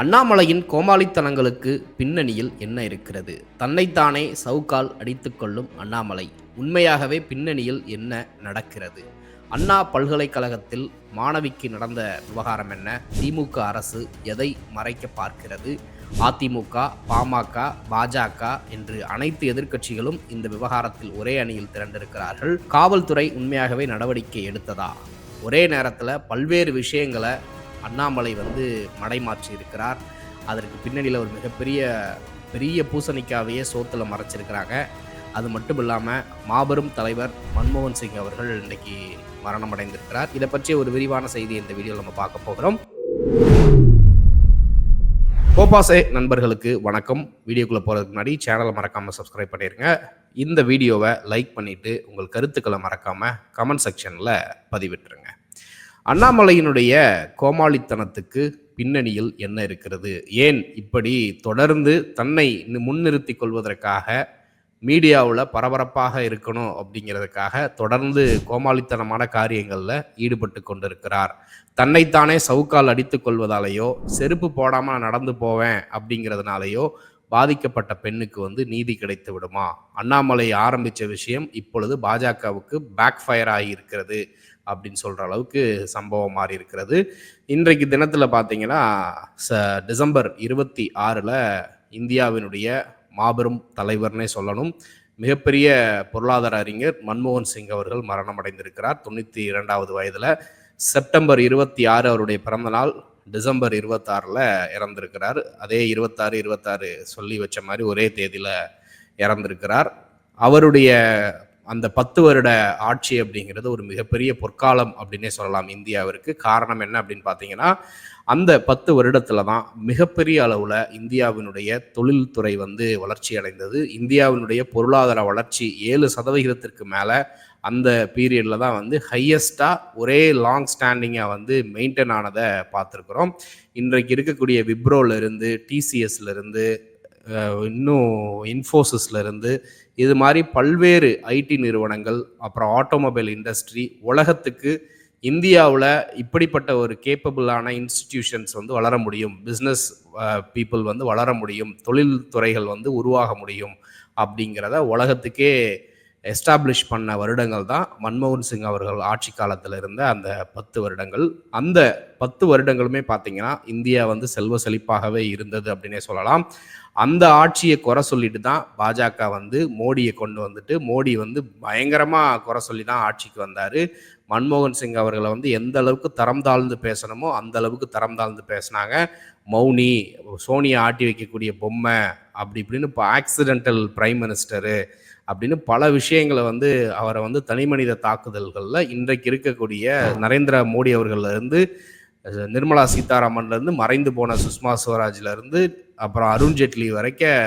அண்ணாமலையின் கோமாளித்தனங்களுக்கு பின்னணியில் என்ன இருக்கிறது? தன்னைத்தானே சவுக்கால் அடித்துக்கொள்ளும் அண்ணாமலை உண்மையாகவே பின்னணியில் என்ன நடக்கிறது? அண்ணா பல்கலைக்கழகத்தில் மாணவிக்கு நடந்த விவகாரம் என்ன? திமுக அரசு எதை மறைக்க பார்க்கிறது? அதிமுக பாமக பாஜக என்று அனைத்து எதிர்க்கட்சிகளும் இந்த விவகாரத்தில் ஒரே அணியில் திரண்டிருக்கிறார்கள். காவல்துறை உண்மையாகவே நடவடிக்கை எடுத்ததா? ஒரே நேரத்தில் பல்வேறு விஷயங்களை அண்ணாமலை வந்து மடைமாற்றி இருக்கிறார் அதற்கு பின்னணியில் ஒரு மிகப்பெரிய பெரிய பூசணிக்காவையே சோத்தில் மறைச்சிருக்கிறாங்க. அது மட்டும் இல்லாமல் மாபெரும் தலைவர் மன்மோகன் சிங் அவர்கள் இன்னைக்கு மரணம் அடைந்திருக்கிறார் இதை பற்றிய ஒரு விரிவான செய்தி இந்த வீடியோவில் நம்ம பார்க்க போகிறோம். கோபாசே நண்பர்களுக்கு வணக்கம். வீடியோக்குள்ளே போகிறதுக்கு முன்னாடி சேனலை மறக்காமல் சப்ஸ்கிரைப் பண்ணிடுங்க இந்த வீடியோவை லைக் பண்ணிவிட்டு உங்கள் கருத்துக்களை மறக்காமல் கமெண்ட் செக்ஷனில் பதிவிட்டுருங்க. அண்ணாமலையினுடைய கோமாளித்தனத்துக்கு பின்னணியில் என்ன இருக்கிறது? ஏன் இப்படி தொடர்ந்து தன்னை முன்னிறுத்தி கொள்வதற்காக மீடியாவில் பரபரப்பாக இருக்கணும் அப்படிங்கிறதுக்காக தொடர்ந்து கோமாளித்தனமான காரியங்களில் ஈடுபட்டு கொண்டிருக்கிறார். தன்னைத்தானே சவுக்கால் அடித்து கொள்வதாலேயோ செருப்பு போடாமல் நடந்து போவேன் அப்படிங்கிறதுனாலையோ பாதிக்கப்பட்ட பெண்ணுக்கு வந்து நீதி கிடைத்து விடுமா? அண்ணாமலை ஆரம்பித்த விஷயம் இப்பொழுது பாஜகவுக்கு பேக் ஃபயர் ஆகியிருக்கிறது அப்படின்னு சொல்கிற அளவுக்கு சம்பவம் மாறி இருக்கிறது. இன்றைக்கு தினத்தில் பார்த்தீங்கன்னா ச டிசம்பர் இருபத்தி ஆறில் இந்தியாவினுடைய மாபெரும் தலைவர்னே சொல்லணும். மிகப்பெரிய பொருளாதார அறிஞர் மன்மோகன் சிங் அவர்கள் மரணம் அடைந்திருக்கிறார் தொண்ணூற்றி இரண்டாவது வயதில். செப்டம்பர் இருபத்தி ஆறு அவருடைய பிறந்த நாள் டிசம்பர் இருபத்தாறில் இறந்திருக்கிறார். அதே இருபத்தாறு இருபத்தாறு சொல்லி வச்ச மாதிரி ஒரே தேதியில் இறந்திருக்கிறார். அவருடைய அந்த பத்து வருட ஆட்சி அப்படிங்கிறது ஒரு மிகப்பெரிய பொற்காலம் அப்படின்னே சொல்லலாம் இந்தியாவிற்கு. காரணம் என்ன அப்படின்னு பார்த்தீங்கன்னா அந்த பத்து வருடத்துல தான் மிகப்பெரிய அளவில் இந்தியாவினுடைய தொழில்துறை வந்து வளர்ச்சி அடைந்தது. இந்தியாவினுடைய பொருளாதார வளர்ச்சி ஏழு சதவிகிதத்திற்கு மேலே அந்த பீரியடில் தான் வந்து ஹையஸ்ட்டாக ஒரே லாங் ஸ்டாண்டிங்காக வந்து மெயின்டைன் ஆனதை பார்த்துருக்குறோம். இன்றைக்கு இருக்கக்கூடிய விப்ரோலேருந்து டிசிஎஸ்லேருந்து இன்னும் இன்ஃபோசிஸ்ல இருந்து இது மாதிரி பல்வேறு ஐடி நிறுவனங்கள் அப்புறம் ஆட்டோமொபைல் இண்டஸ்ட்ரி உலகத்துக்கு இந்தியாவில் இப்படிப்பட்ட ஒரு கேப்பபிளான இன்ஸ்டிடியூஷன்ஸ் வந்து வளர முடியும். பிஸ்னஸ் பீப்புள் வந்து வளர முடியும். தொழில் துறைகள் வந்து உருவாக முடியும். அப்படிங்கிறத உலகத்துக்கே எஸ்டாப்ளிஷ் பண்ண வருடங்கள் தான் மன்மோகன் சிங் அவர்கள் ஆட்சி காலத்தில் இருந்த அந்த பத்து வருடங்கள். அந்த பத்து வருடங்களுமே பார்த்தீங்கன்னா இந்தியா வந்து செல்வ செழிப்பாகவே இருந்தது அப்படின்னே சொல்லலாம். அந்த ஆட்சியை குறை சொல்லிட்டு தான் பாஜக வந்து மோடியை கொண்டு வந்துட்டு மோடி வந்து பயங்கரமாக குறை சொல்லி தான் ஆட்சிக்கு வந்தார். மன்மோகன் சிங் அவர்களை வந்து எந்த அளவுக்கு தரம் தாழ்ந்து பேசணுமோ அந்த அளவுக்கு தரம் தாழ்ந்து பேசினாங்க. மௌனி சோனியா ஆட்டி வைக்கக்கூடிய பொம்மை அப்படி இப்படின்னு இப்போ ஆக்சிடென்டல் பிரைம் மினிஸ்டரு அப்படின்னு பல விஷயங்களை வந்து அவரை வந்து தனிமனித தாக்குதல்களில் இன்றைக்கு இருக்கக்கூடிய நரேந்திர மோடி அவர்கள்லேருந்து நிர்மலா சீதாராமன்லேருந்து மறைந்து போன சுஷ்மா ஸ்வராஜ்லருந்து அப்புறம் அருண்ஜேட்லி வரைக்கும்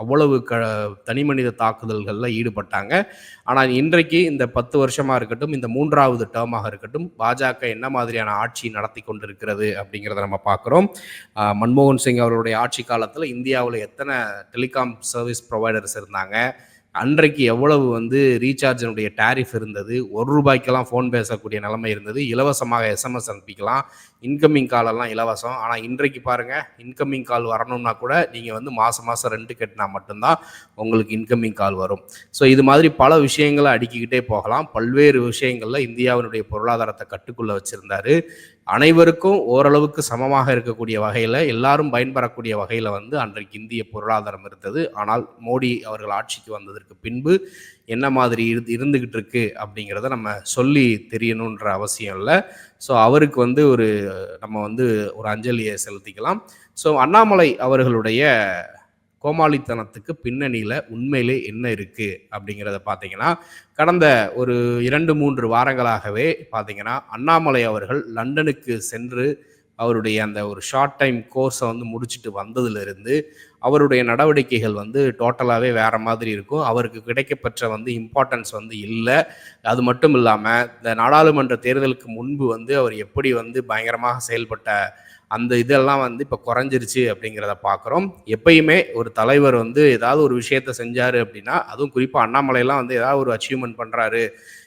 அவ்வளவு க தனிமனித தாக்குதல்களில் ஈடுபட்டாங்க. ஆனால் இன்றைக்கு இந்த பத்து வருஷமாக இருக்கட்டும் இந்த மூன்றாவது டேர்மாக இருக்கட்டும் பாஜக என்ன மாதிரியான ஆட்சி நடத்தி கொண்டிருக்கிறது அப்படிங்கிறத நம்ம பார்க்குறோம். மன்மோகன் சிங் அவருடைய ஆட்சி காலத்தில் இந்தியாவில் எத்தனை டெலிகாம் சர்வீஸ் ப்ரொவைடர்ஸ் இருந்தாங்க? அன்றைக்கு எவ்வளவு வந்து ரீசார்ஜினுடைய டேரிஃப் இருந்தது? ஒரு ரூபாய்க்கெல்லாம் ஃபோன் பேசக்கூடிய நிலைமை இருந்தது. இலவசமாக எஸ்எம்எஸ் அனுப்பிக்கலாம். இன்கமிங் காலெல்லாம் இலவசம். ஆனால் இன்றைக்கு பாருங்கள் இன்கமிங் கால் வரணும்னா கூட நீங்கள் வந்து மாதம் மாதம் ரெண்டு கட்டினா மட்டும்தான் உங்களுக்கு இன்கமிங் கால் வரும். ஸோ இது மாதிரி பல விஷயங்களை அடுக்கிக்கிட்டே போகலாம். பல்வேறு விஷயங்களில் இந்தியாவினுடைய பொருளாதாரத்தை கட்டுக்குள்ளே வச்சுருந்தாரு. அனைவருக்கும் ஓரளவுக்கு சமமாக இருக்கக்கூடிய வகையில் எல்லாரும் பயன்பெறக்கூடிய வகையில் வந்து அன்றைக்கு இந்திய பொருளாதாரம் இருந்தது. ஆனால் மோடி அவர்கள் ஆட்சிக்கு வந்ததற்கு பின்பு என்ன மாதிரி இருந்து இருந்துகிட்டு இருக்கு அப்படிங்கிறத நம்ம சொல்லி தெரியணுன்ற அவசியம் இல்லை. ஸோ அவருக்கு வந்து ஒரு நம்ம வந்து ஒரு அஞ்சலியை செலுத்திக்கலாம். ஸோ அண்ணாமலை அவர்களுடைய கோமாளித்தனத்துக்கு பின்னணியில் உண்மையிலே என்ன இருக்குது அப்படிங்கிறத பார்த்தீங்கன்னா கடந்த ஒரு இரண்டு மூன்று வாரங்களாகவே பார்த்தீங்கன்னா அண்ணாமலை அவர்கள் லண்டனுக்கு சென்று அவருடைய அந்த ஒரு ஷார்ட் டைம் கோர்ஸை வந்து முடிச்சுட்டு வந்ததிலிருந்து அவருடைய நடவடிக்கைகள் வந்து டோட்டலாகவே வேறு மாதிரி இருக்கும். அவருக்கு கிடைக்கப்பெற்ற வந்து இம்பார்ட்டன்ஸ் வந்து இல்லை. அது மட்டும் இல்லாமல் இந்த நாடாளுமன்ற தேர்தலுக்கு முன்பு வந்து அவர் எப்படி வந்து பயங்கரமாக செயல்பட்ட அந்த இதெல்லாம் வந்து இப்போ குறைஞ்சிருச்சு அப்படிங்கிறத பார்க்குறோம் எப்பயுமே ஒரு தலைவர் வந்து ஏதாவது ஒரு விஷயத்த செஞ்சாரு அப்படின்னா அதுவும் குறிப்பாக அண்ணாமலையெல்லாம் வந்து ஏதாவது ஒரு அச்சீவ்மெண்ட் பண்ணுறாரு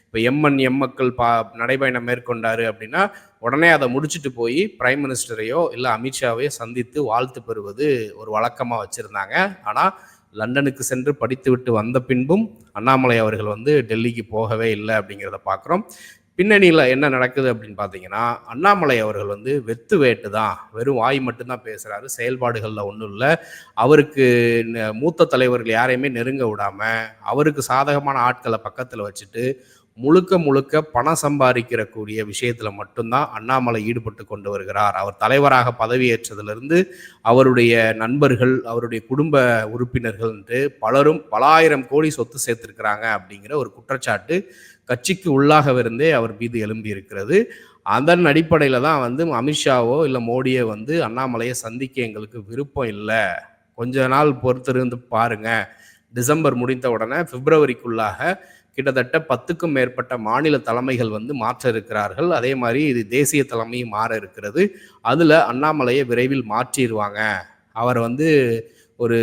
இப்போ எம்என் எம்மக்கள் பா நடைபயணம் மேற்கொண்டாரு அப்படின்னா உடனே அதை முடிச்சுட்டு போய் பிரைம் மினிஸ்டரையோ இல்லை அமித்ஷாவையோ சந்தித்து வாழ்த்து பெறுவது ஒரு வழக்கமாக வச்சுருந்தாங்க. ஆனால் லண்டனுக்கு சென்று படித்துவிட்டு வந்த பின்பும் அண்ணாமலை அவர்கள் வந்து டெல்லிக்கு போகவே இல்லை அப்படிங்கிறத பார்க்குறோம் பின்னணியில் என்ன நடக்குது அப்படின்னு பார்த்தீங்கன்னா அண்ணாமலை அவர்கள் வந்து வெத்து வேட்டு தான் வெறும் வாய் மட்டும்தான் பேசுகிறாரு செயல்பாடுகளில் ஒன்றும் இல்லை. அவருக்கு ந- மூத்த தலைவர்கள் யாரையுமே நெருங்க விடாமல் அவருக்கு சாதகமான ஆட்களை பக்கத்தில் வச்சுட்டு முழுக்க முழுக்க பணம் சம்பாதிக்கிற கூடிய விஷயத்தில் மட்டும்தான் அண்ணாமலை ஈடுபட்டு கொண்டு வருகிறார். அவர் தலைவராக பதவியேற்றதிலிருந்து அவருடைய நண்பர்கள் அவருடைய குடும்ப உறுப்பினர்கள் என்று பலரும் பல ஆயிரம் கோடி சொத்து சேர்த்திருக்கிறாங்க அப்படிங்கிற ஒரு குற்றச்சாட்டு கட்சிக்கு உள்ளாகவிருந்தே அவர் மீது எழும்பி இருக்கிறது அதன் அடிப்படையில் தான் வந்து அமித்ஷாவோ இல்லை மோடியோ வந்து அண்ணாமலையை சந்திக்க எங்களுக்கு விருப்பம் இல்லை. கொஞ்ச நாள் பொறுத்திருந்து பாருங்க. டிசம்பர் முடிந்த உடனே பிப்ரவரிக்குள்ளாக கிட்டத்தட்ட பத்துக்கும் மேற்பட்ட மாநில தலைமைகள் வந்து மாற்ற இருக்கிறார்கள் அதே மாதிரி இது தேசிய தலைமையும் மாற இருக்கிறது. அதில் அண்ணாமலையை விரைவில் மாற்றிடுவாங்க. அவர் வந்து ஒரு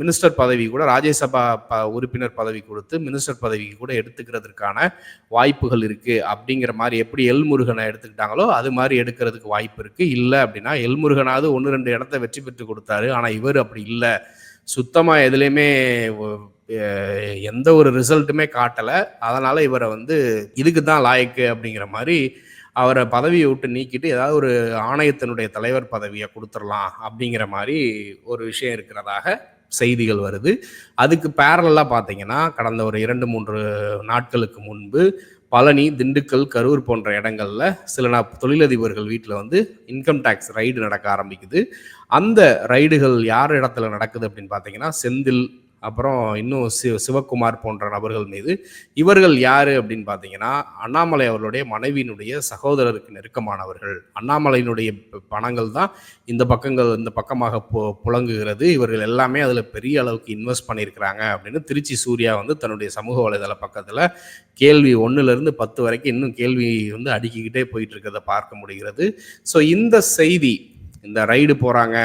மினிஸ்டர் பதவி கூட ராஜ்யசபா ப உறுப்பினர் பதவி கொடுத்து மினிஸ்டர் பதவிக்கு கூட எடுத்துக்கிறதுக்கான வாய்ப்புகள் இருக்குது அப்படிங்கிற மாதிரி எப்படி எல்முருகனை எடுத்துக்கிட்டாங்களோ அது மாதிரி எடுக்கிறதுக்கு வாய்ப்பு இருக்குது இல்லை அப்படின்னா எல்முருகனாவது ஒன்று ரெண்டு இடத்த வெற்றி பெற்று கொடுத்தாரு. ஆனால் இவர் அப்படி இல்லை. சுத்தமாக எதுலேயுமே எந்த ஒரு ரிசல்ட்டுமே காட்டலை. அதனால் இவரை வந்து இதுக்கு தான் லாயக்கு அப்படிங்கிற மாதிரி அவரை பதவியை விட்டு நீக்கிட்டு ஏதாவது ஒரு ஆணையத்தினுடைய தலைவர் பதவியை கொடுத்துடலாம் அப்படிங்கிற மாதிரி ஒரு விஷயம் இருக்கிறதாக செய்திகள் வருது. அதுக்கு பேரலாக பார்த்தீங்கன்னா கடந்த ஒரு இரண்டு மூன்று நாட்களுக்கு முன்பு பழனி திண்டுக்கல் கரூர் போன்ற இடங்கள்ல சில நா தொழிலதிபர்கள் வீட்டில் வந்து இன்கம் டேக்ஸ் ரைடு நடக்க ஆரம்பிக்குது. அந்த ரைடுகள் யார் இடத்துல நடக்குது அப்படின்னு பார்த்தீங்கன்னா செந்தில் அப்புறம் இன்னும் சி சிவக்குமார் போன்ற நபர்கள் மீது. இவர்கள் யார் அப்படின்னு பார்த்தீங்கன்னா அண்ணாமலை அவர்களுடைய மனைவியினுடைய சகோதரருக்கு நெருக்கமானவர்கள். அண்ணாமலையினுடைய பணங்கள் தான் இந்த பக்கங்கள் இந்த பக்கமாக பு புழங்குகிறது. இவர்கள் எல்லாமே அதில் பெரிய அளவுக்கு இன்வெஸ்ட் பண்ணியிருக்கிறாங்க அப்படின்னு திருச்சி சூர்யா வந்து தன்னுடைய சமூக வலைதள பக்கத்தில் கேள்வி ஒன்றுலேருந்து பத்து வரைக்கும் இன்னும் கேள்வி வந்து அடுக்கிக்கிட்டே போயிட்டு இருக்கிறத பார்க்க முடிகிறது. ஸோ இந்த செய்தி இந்த ரைடு போகிறாங்க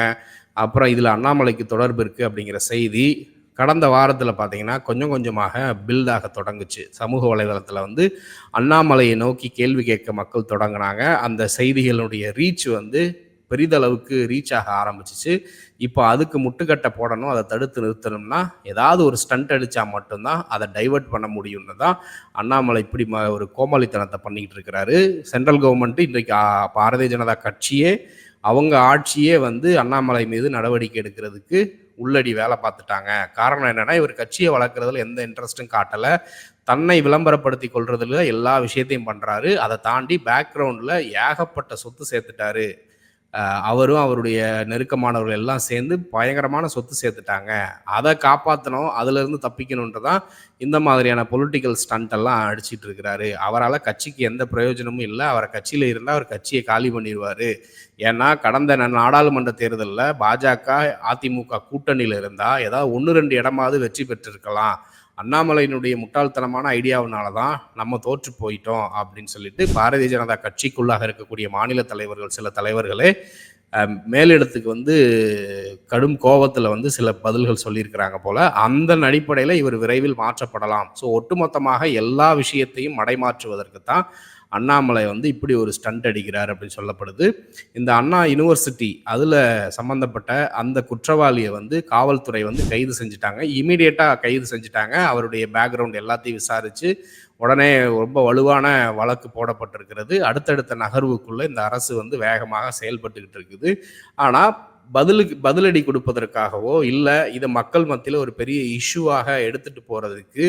அப்புறம் இதில் அண்ணாமலைக்கு தொடர்பு இருக்குது அப்படிங்கிற செய்தி கடந்த வாரத்தில் பார்த்தீங்கன்னா கொஞ்சம் கொஞ்சமாக பில்டாக தொடங்குச்சு. சமூக வலைதளத்தில் வந்து அண்ணாமலையை நோக்கி கேள்வி கேட்க மக்கள் தொடங்கினாங்க. அந்த செய்திகளுடைய ரீச் வந்து பெரிதளவுக்கு ரீச் ஆக ஆரம்பிச்சிச்சு. இப்போ அதுக்கு முட்டுக்கட்டை போடணும் அதை தடுத்து நிறுத்தணும்னா ஏதாவது ஒரு ஸ்டண்ட் அடித்தா மட்டும்தான் அதை டைவர்ட் பண்ண முடியும்னு தான் அண்ணாமலை இப்படி ம ஒரு கோமாளித்தனத்தை பண்ணிக்கிட்டு இருக்கிறாரு. சென்ட்ரல் கவர்மெண்ட் இன்றைக்கு பாரதிய ஜனதா கட்சியே அவங்க ஆட்சியே வந்து அண்ணாமலை மீது நடவடிக்கை எடுக்கிறதுக்கு உள்ளடி வேலை பார்த்துட்டாங்க. காரணம் என்னன்னா இவர் கட்சியை வளர்க்குறதுல எந்த இன்ட்ரெஸ்ட்டும் காட்டலை. தன்னை விளம்பரப்படுத்தி கொள்றதுல எல்லா விஷயத்தையும் பண்ணுறாரு அதை தாண்டி பேக்ரவுண்டில் ஏகப்பட்ட சொத்து சேர்த்துட்டாரு. அவரும் அவருடைய நெருக்கமானவர்கள் எல்லாம் சேர்ந்து பயங்கரமான சொத்து சேர்த்துட்டாங்க. அதை காப்பாற்றணும் அதுலேருந்து தப்பிக்கணுன்றதான் இந்த மாதிரியான பொலிட்டிக்கல் ஸ்டண்ட் எல்லாம் அடிச்சிட்டு இருக்கிறாரு. அவரால் கட்சிக்கு எந்த பிரயோஜனமும் இல்லை. அவரை கட்சியில் இருந்தால் அவர் கட்சியை காலி பண்ணிடுவார். ஏன்னா கடந்த நாடாளுமன்ற தேர்தலில் பாஜக அதிமுக கூட்டணியில் இருந்தால் ஏதாவது ஒன்று ரெண்டு இடமாவது வெற்றி பெற்றிருக்கலாம். அண்ணாமலையினுடைய முட்டாள்தனமான ஐடியாவினால தான் நம்ம தோற்று போயிட்டோம் அப்படின்னு சொல்லிட்டு பாரதிய ஜனதா கட்சிக்குள்ளாக இருக்கக்கூடிய மாநில தலைவர்கள் சில தலைவர்களே மேலிடத்துக்கு வந்து கடும் கோபத்தில் வந்து சில பதில்கள் சொல்லியிருக்கிறாங்க போல. அந்த அடிப்படையில் இவர் விரைவில் மாற்றப்படலாம். ஸோ ஒட்டுமொத்தமாக எல்லா விஷயத்தையும் மடைமாற்றுவதற்கு தான் அண்ணாமலை வந்து இப்படி ஒரு ஸ்டண்ட் அடிக்கிறார் அப்படின்னு சொல்லப்படுது. இந்த அண்ணா யூனிவர்சிட்டி அதில் சம்மந்தப்பட்ட அந்த குற்றவாளியை வந்து காவல்துறை வந்து கைது செஞ்சுட்டாங்க. இமீடியட்டாக கைது செஞ்சுட்டாங்க. அவருடைய பேக்ரவுண்ட் எல்லாத்தையும் விசாரித்து உடனே ரொம்ப வலுவான வழக்கு போடப்பட்டிருக்கிறது. அடுத்தடுத்த நகர்வுக்குள்ள இந்த அரசு வந்து வேகமாக செயல்பட்டுக்கிட்டு இருக்குது. ஆனால் பதிலுக்கு பதிலடி கொடுப்பதற்காகவோ இல்லை இதை மக்கள் மத்தியில் ஒரு பெரிய இஷ்யூவாக எடுத்துட்டு போகிறதுக்கு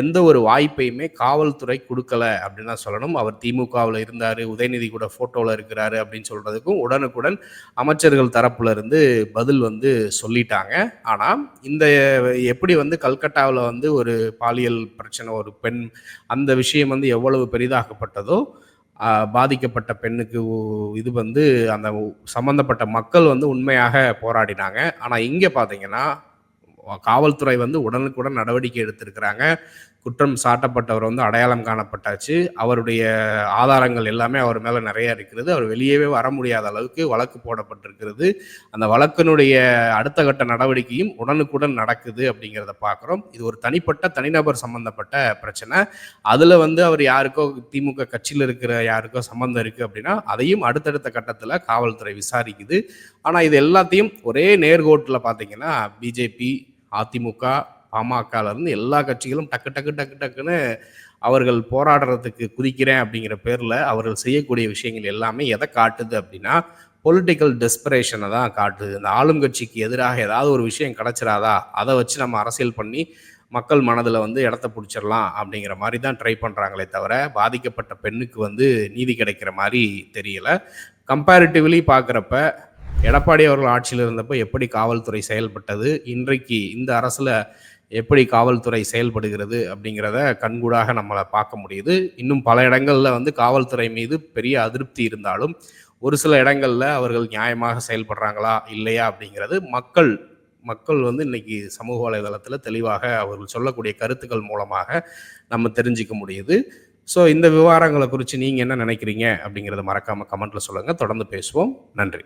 எந்த ஒரு வாய்ப்பையுமே காவல்துறை கொடுக்கல அப்படின்னு தான் சொல்லணும். அவர் திமுகவில் இருந்தார் உதயநிதி கூட ஃபோட்டோவில் இருக்கிறாரு அப்படின்னு சொல்கிறதுக்கும் உடனுக்குடன் அமைச்சர்கள் தரப்புலேருந்து பதில் வந்து சொல்லிட்டாங்க. ஆனால் இந்த எப்படி வந்து கல்கட்டாவில் வந்து ஒரு பாலியல் பிரச்சனை ஒரு பெண் அந்த விஷயம் வந்து எவ்வளவு பெரிதாக்கப்பட்டதோ பாதிக்கப்பட்ட பெண்ணுக்கு இது வந்து அந்த சம்மந்தப்பட்ட சம்பந்தப்பட்ட மக்கள் வந்து உண்மையாக போராடினாங்க. ஆனால் இங்கே பார்த்தீங்கன்னா காவல்துறை வந்து உடனுக்குடன் நடவடிக்கை எடுத்திருக்கிறாங்க. குற்றம் சாட்டப்பட்டவர் வந்து அடையாளம் காணப்பட்டாச்சு. அவருடைய ஆதாரங்கள் எல்லாமே அவர் மேலே நிறைய இருக்கிறது. அவர் வெளியவே வர முடியாத அளவுக்கு வழக்கு போடப்பட்டிருக்கிறது. அந்த வழக்கினுடைய அடுத்த கட்ட நடவடிக்கையும் உடனுக்குடன் நடக்குது அப்படிங்கிறத பார்க்குறோம் இது ஒரு தனிப்பட்ட தனிநபர் சம்பந்தப்பட்ட பிரச்சனை. அதில் வந்து அவர் யாருக்கோ திமுக கட்சியில் இருக்கிற யாருக்கோ சம்மந்தம் இருக்குது அப்படின்னா அதையும் அடுத்தடுத்த கட்டத்தில் காவல்துறை விசாரிக்குது. ஆனால் இது எல்லாத்தையும் ஒரே நேர்கோட்டில் பார்த்தீங்கன்னா பிஜேபி அதிமுக பாமகலேருந்து எல்லா கட்சிகளும் டக்கு டக்கு டக்கு டக்குன்னு அவர்கள் போராடுறதுக்கு குதிக்கிறேன் அப்படிங்கிற பேரில் அவர்கள் செய்யக்கூடிய விஷயங்கள் எல்லாமே எதை காட்டுது அப்படின்னா பொலிட்டிக்கல் டெஸ்பரேஷனை தான் காட்டுது. இந்த ஆளும் கட்சிக்கு எதிராக ஏதாவது ஒரு விஷயம் கிடச்சிடாதா அதை வச்சு நம்ம அரசியல் பண்ணி மக்கள் மனதில் வந்து இடத்த பிடிச்சிடலாம் அப்படிங்கிற மாதிரி தான் ட்ரை பண்ணுறாங்களே தவிர பாதிக்கப்பட்ட பெண்ணுக்கு வந்து நீதி கிடைக்கிற மாதிரி தெரியல. கம்பேரிட்டிவ்லி பார்க்குறப்ப எடப்பாடி அவர்கள் ஆட்சியில் இருந்தப்போ எப்படி காவல்துறை செயல்பட்டது இன்றைக்கு இந்த அரசில் எப்படி காவல்துறை செயல்படுகிறது அப்படிங்கிறத கண்கூடாக நம்மளை பார்க்க முடியுது. இன்னும் பல இடங்களில் வந்து காவல்துறை மீது பெரிய அதிருப்தி இருந்தாலும் ஒரு சில இடங்களில் அவர்கள் நியாயமாக செயல்படுறாங்களா இல்லையா அப்படிங்கிறது மக்கள் மக்கள் வந்து இன்னைக்கு சமூக வலைதளத்தில் தெளிவாக அவர்கள் சொல்லக்கூடிய கருத்துக்கள் மூலமாக நம்ம தெரிஞ்சுக்க முடியுது. ஸோ இந்த விவகாரங்களை குறித்து நீங்கள் என்ன நினைக்கிறீங்க அப்படிங்கிறத மறக்காமல் கமெண்ட்டில் சொல்லுங்கள் தொடர்ந்து பேசுவோம். நன்றி.